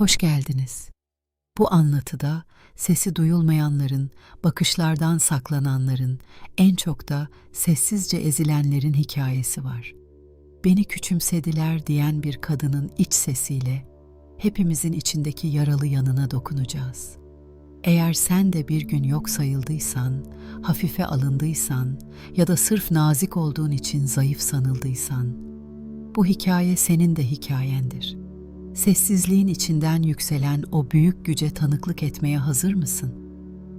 Hoş geldiniz. Bu anlatıda sesi duyulmayanların, bakışlardan saklananların, en çok da sessizce ezilenlerin hikayesi var. Beni küçümsediler diyen bir kadının iç sesiyle hepimizin içindeki yaralı yanına dokunacağız. Eğer sen de bir gün yok sayıldıysan, hafife alındıysan ya da sırf nazik olduğun için zayıf sanıldıysan, bu hikaye senin de hikayendir. Sessizliğin içinden yükselen o büyük güce tanıklık etmeye hazır mısın?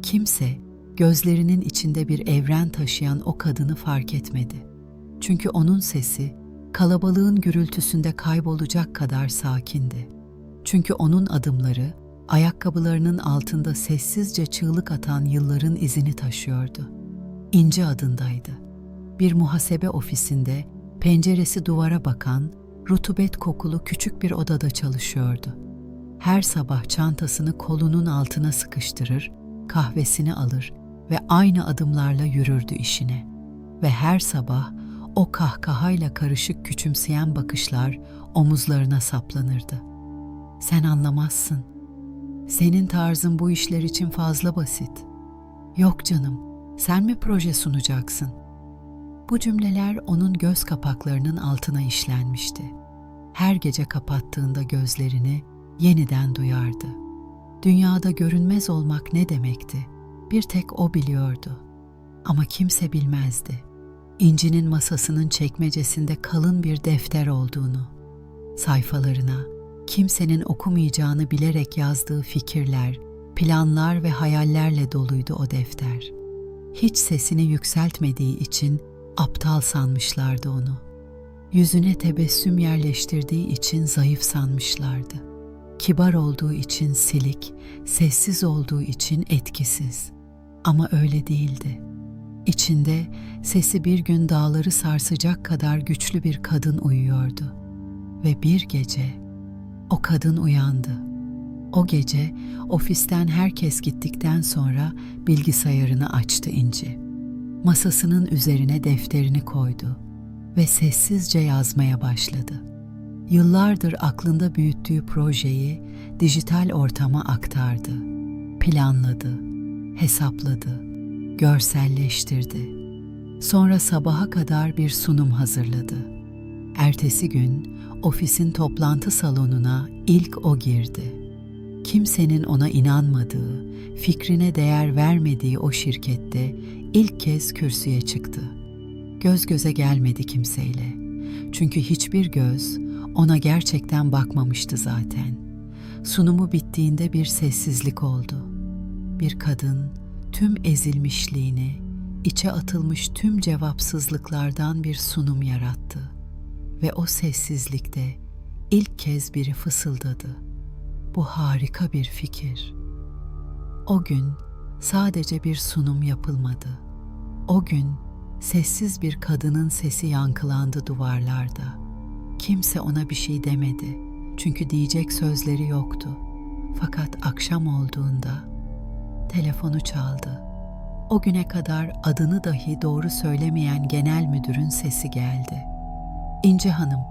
Kimse gözlerinin içinde bir evren taşıyan o kadını fark etmedi. Çünkü onun sesi kalabalığın gürültüsünde kaybolacak kadar sakindi. Çünkü onun adımları ayakkabılarının altında sessizce çığlık atan yılların izini taşıyordu. İnci adındaydı. Bir muhasebe ofisinde penceresi duvara bakan, rutubet kokulu küçük bir odada çalışıyordu. Her sabah çantasını kolunun altına sıkıştırır, kahvesini alır ve aynı adımlarla yürürdü işine. Ve her sabah o kahkahayla karışık küçümseyen bakışlar omuzlarına saplanırdı. Sen anlamazsın. Senin tarzın bu işler için fazla basit. Yok canım, sen mi proje sunacaksın? Bu cümleler onun göz kapaklarının altına işlenmişti. Her gece kapattığında gözlerini yeniden duyardı. Dünyada görünmez olmak ne demekti? Bir tek o biliyordu. Ama kimse bilmezdi. İnci'nin masasının çekmecesinde kalın bir defter olduğunu, sayfalarına kimsenin okumayacağını bilerek yazdığı fikirler, planlar ve hayallerle doluydu o defter. Hiç sesini yükseltmediği için aptal sanmışlardı onu. Yüzüne tebessüm yerleştirdiği için zayıf sanmışlardı. Kibar olduğu için silik, sessiz olduğu için etkisiz. Ama öyle değildi. İçinde sesi bir gün dağları sarsacak kadar güçlü bir kadın uyuyordu. Ve bir gece o kadın uyandı. O gece ofisten herkes gittikten sonra bilgisayarını açtı İnci. Masasının üzerine defterini koydu ve sessizce yazmaya başladı. Yıllardır aklında büyüttüğü projeyi dijital ortama aktardı. Planladı, hesapladı, görselleştirdi. Sonra sabaha kadar bir sunum hazırladı. Ertesi gün ofisin toplantı salonuna ilk o girdi. Kimsenin ona inanmadığı, fikrine değer vermediği o şirkette ilk kez kürsüye çıktı. Göz göze gelmedi kimseyle. Çünkü hiçbir göz ona gerçekten bakmamıştı zaten. Sunumu bittiğinde bir sessizlik oldu. Bir kadın tüm ezilmişliğini, içe atılmış tüm cevapsızlıklardan bir sunum yarattı ve o sessizlikte ilk kez biri fısıldadı. Bu harika bir fikir. O gün sadece bir sunum yapılmadı. O gün sessiz bir kadının sesi yankılandı duvarlarda. Kimse ona bir şey demedi. Çünkü diyecek sözleri yoktu. Fakat akşam olduğunda telefonu çaldı. O güne kadar adını dahi doğru söylemeyen genel müdürün sesi geldi. İnci Hanım,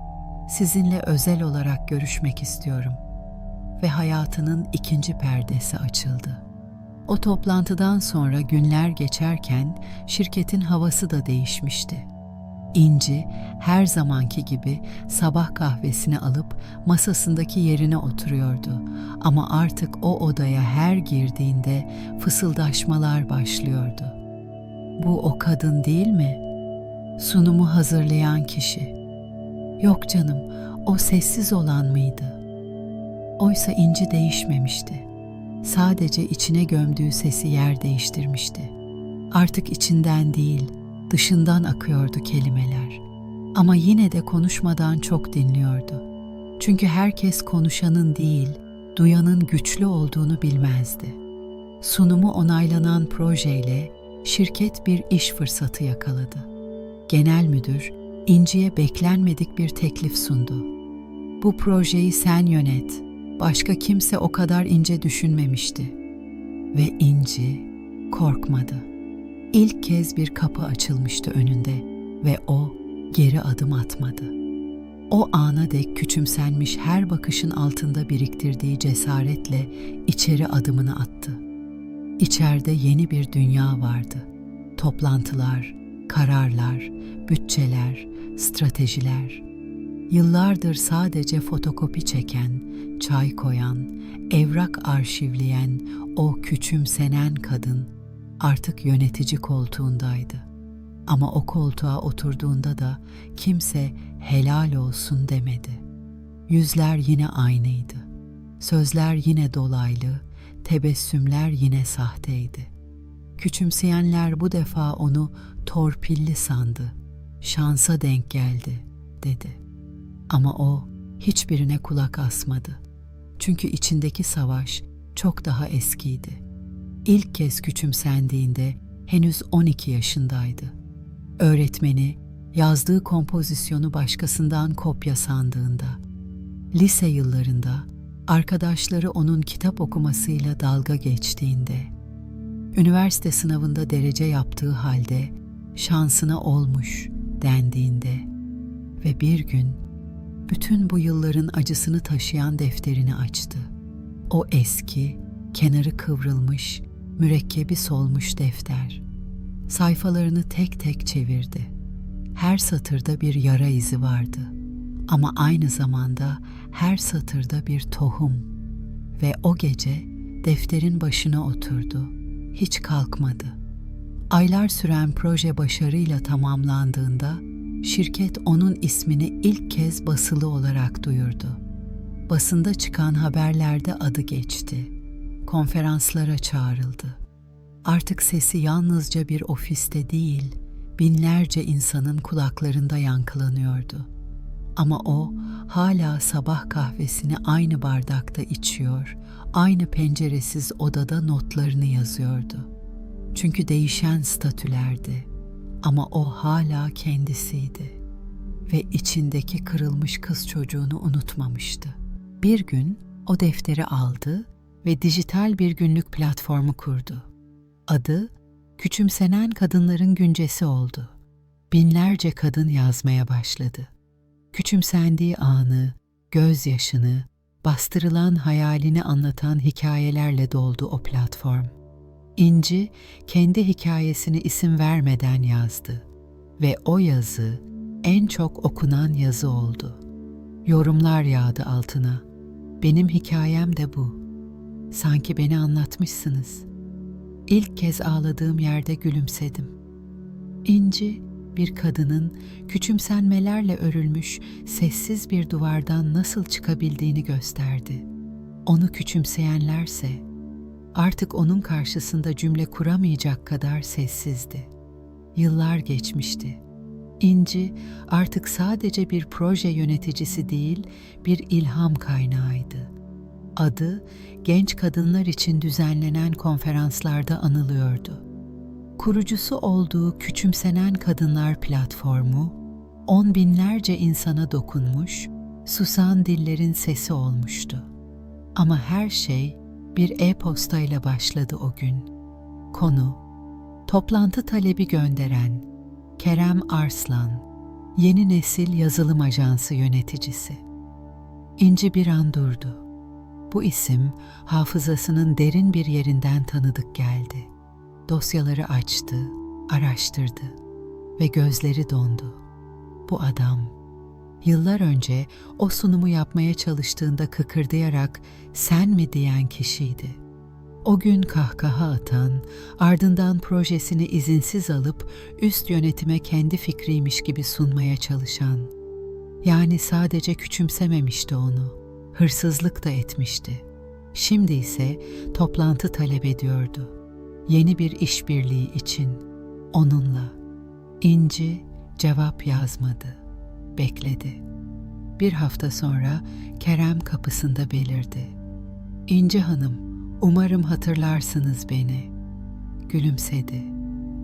sizinle özel olarak görüşmek istiyorum. Ve hayatının ikinci perdesi açıldı. O toplantıdan sonra günler geçerken şirketin havası da değişmişti. İnci her zamanki gibi sabah kahvesini alıp masasındaki yerine oturuyordu ama artık o odaya her girdiğinde fısıldaşmalar başlıyordu. Bu o kadın değil mi? Sunumu hazırlayan kişi. Yok canım, o sessiz olan mıydı? Oysa inci değişmemişti. Sadece içine gömdüğü sesi yer değiştirmişti. Artık içinden değil, dışından akıyordu kelimeler. Ama yine de konuşmadan çok dinliyordu. Çünkü herkes konuşanın değil, duyanın güçlü olduğunu bilmezdi. Sunumu onaylanan projeyle şirket bir iş fırsatı yakaladı. Genel müdür İnci'ye beklenmedik bir teklif sundu. Bu projeyi sen yönet. Başka kimse o kadar ince düşünmemişti. Ve İnci korkmadı. İlk kez bir kapı açılmıştı önünde ve o geri adım atmadı. O ana dek küçümsenmiş her bakışın altında biriktirdiği cesaretle içeri adımını attı. İçeride yeni bir dünya vardı. Toplantılar, kararlar, bütçeler, stratejiler. Yıllardır sadece fotokopi çeken, çay koyan, evrak arşivleyen o küçümsenen kadın artık yönetici koltuğundaydı. Ama o koltuğa oturduğunda da kimse helal olsun demedi. Yüzler yine aynıydı. Sözler yine dolaylı, tebessümler yine sahteydi. Küçümseyenler bu defa onu torpilli sandı. Şansa denk geldi, dedi. Ama o hiçbirine kulak asmadı. Çünkü içindeki savaş çok daha eskiydi. İlk kez küçümsendiğinde henüz 12 yaşındaydı. Öğretmeni yazdığı kompozisyonu başkasından kopya sandığında, lise yıllarında arkadaşları onun kitap okumasıyla dalga geçtiğinde, üniversite sınavında derece yaptığı halde şansına olmuş dendiğinde ve bir gün bütün bu yılların acısını taşıyan defterini açtı. O eski, kenarı kıvrılmış, mürekkebi solmuş defter. Sayfalarını tek tek çevirdi. Her satırda bir yara izi vardı. Ama aynı zamanda her satırda bir tohum. Ve o gece defterin başına oturdu. Hiç kalkmadı. Aylar süren proje başarıyla tamamlandığında şirket onun ismini ilk kez basılı olarak duyurdu. Basında çıkan haberlerde adı geçti. Konferanslara çağrıldı. Artık sesi yalnızca bir ofiste değil, binlerce insanın kulaklarında yankılanıyordu. Ama o hala sabah kahvesini aynı bardakta içiyor, aynı penceresiz odada notlarını yazıyordu. Çünkü değişen statülerdi ama o hala kendisiydi ve içindeki kırılmış kız çocuğunu unutmamıştı. Bir gün o defteri aldı ve dijital bir günlük platformu kurdu. Adı küçümsenen kadınların güncesi oldu. Binlerce kadın yazmaya başladı. Küçümsendiği anı, gözyaşını, bastırılan hayalini anlatan hikayelerle doldu o platform. İnci kendi hikayesini isim vermeden yazdı ve o yazı en çok okunan yazı oldu. Yorumlar yağdı altına. Benim hikayem de bu. Sanki beni anlatmışsınız. İlk kez ağladığım yerde gülümsedim. İnci bir kadının küçümsenmelerle örülmüş sessiz bir duvardan nasıl çıkabildiğini gösterdi. Onu küçümseyenlerse artık onun karşısında cümle kuramayacak kadar sessizdi. Yıllar geçmişti. İnci artık sadece bir proje yöneticisi değil, bir ilham kaynağıydı. Adı genç kadınlar için düzenlenen konferanslarda anılıyordu. Kurucusu olduğu Küçümsenen Kadınlar platformu, on binlerce insana dokunmuş, susan dillerin sesi olmuştu. Ama her şey bir e-postayla başladı o gün. Konu, toplantı talebi gönderen Kerem Arslan, yeni nesil yazılım ajansı yöneticisi. İnci bir an durdu. Bu isim hafızasının derin bir yerinden tanıdık geldi. Dosyaları açtı, araştırdı ve gözleri dondu. Bu adam yıllar önce o sunumu yapmaya çalıştığında kıkırdayarak sen mi diyen kişiydi. O gün kahkaha atan, ardından projesini izinsiz alıp üst yönetime kendi fikriymiş gibi sunmaya çalışan. Yani sadece küçümsememişti onu, hırsızlık da etmişti. Şimdi ise toplantı talep ediyordu. Yeni bir işbirliği için onunla. İnci cevap yazmadı. Bekledi. Bir hafta sonra Kerem kapısında belirdi. İnci Hanım, umarım hatırlarsınız beni. Gülümsedi.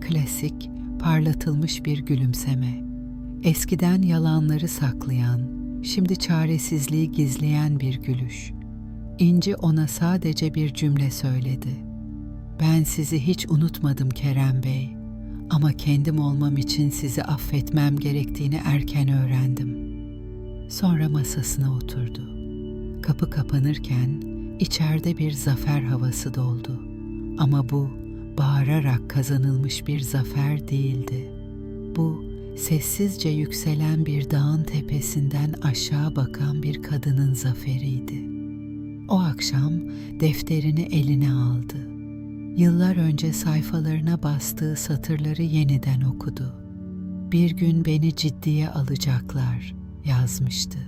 Klasik, parlatılmış bir gülümseme. Eskiden yalanları saklayan, şimdi çaresizliği gizleyen bir gülüş. İnci ona sadece bir cümle söyledi. Ben sizi hiç unutmadım Kerem Bey. Ama kendim olmam için sizi affetmem gerektiğini erken öğrendim. Sonra masasına oturdu. Kapı kapanırken içeride bir zafer havası doldu. Ama bu bağırarak kazanılmış bir zafer değildi. Bu sessizce yükselen bir dağın tepesinden aşağı bakan bir kadının zaferiydi. O akşam defterini eline aldı. Yıllar önce sayfalarına bastığı satırları yeniden okudu. Bir gün beni ciddiye alacaklar yazmıştı.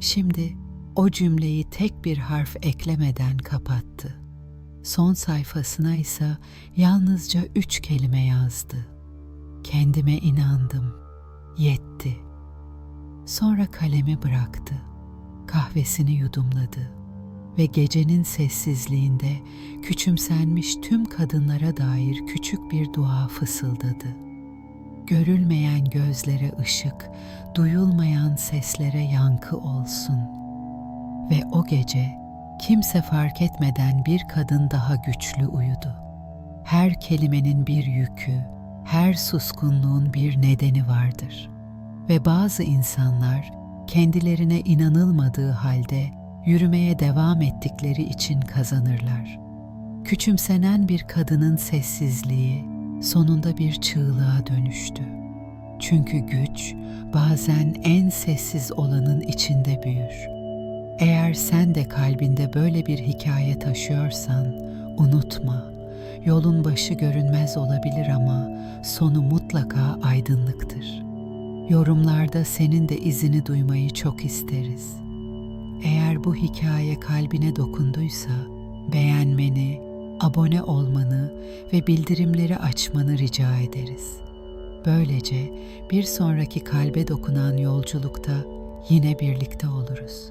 Şimdi o cümleyi tek bir harf eklemeden kapattı. Son sayfasına ise yalnızca üç kelime yazdı. Kendime inandım. Yetti. Sonra kalemi bıraktı. Kahvesini yudumladı ve gecenin sessizliğinde küçümsenmiş tüm kadınlara dair küçük bir dua fısıldadı. Görülmeyen gözlere ışık, duyulmayan seslere yankı olsun. Ve o gece kimse fark etmeden bir kadın daha güçlü uyudu. Her kelimenin bir yükü, her suskunluğun bir nedeni vardır. Ve bazı insanlar kendilerine inanılmadığı halde yürümeye devam ettikleri için kazanırlar. Küçümsenen bir kadının sessizliği sonunda bir çığlığa dönüştü. Çünkü güç bazen en sessiz olanın içinde büyür. Eğer sen de kalbinde böyle bir hikaye taşıyorsan unutma. Yolun başı görünmez olabilir ama sonu mutlaka aydınlıktır. Yorumlarda senin de izini duymayı çok isteriz. Eğer bu hikaye kalbine dokunduysa beğenmeni, abone olmanı ve bildirimleri açmanı rica ederiz. Böylece bir sonraki kalbe dokunan yolculukta yine birlikte oluruz.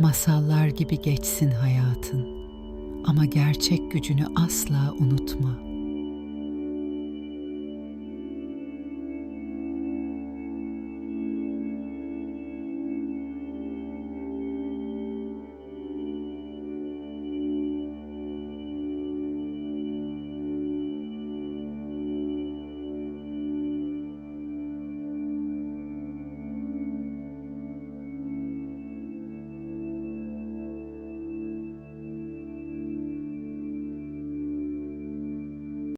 Masallar gibi geçsin hayatın ama gerçek gücünü asla unutma.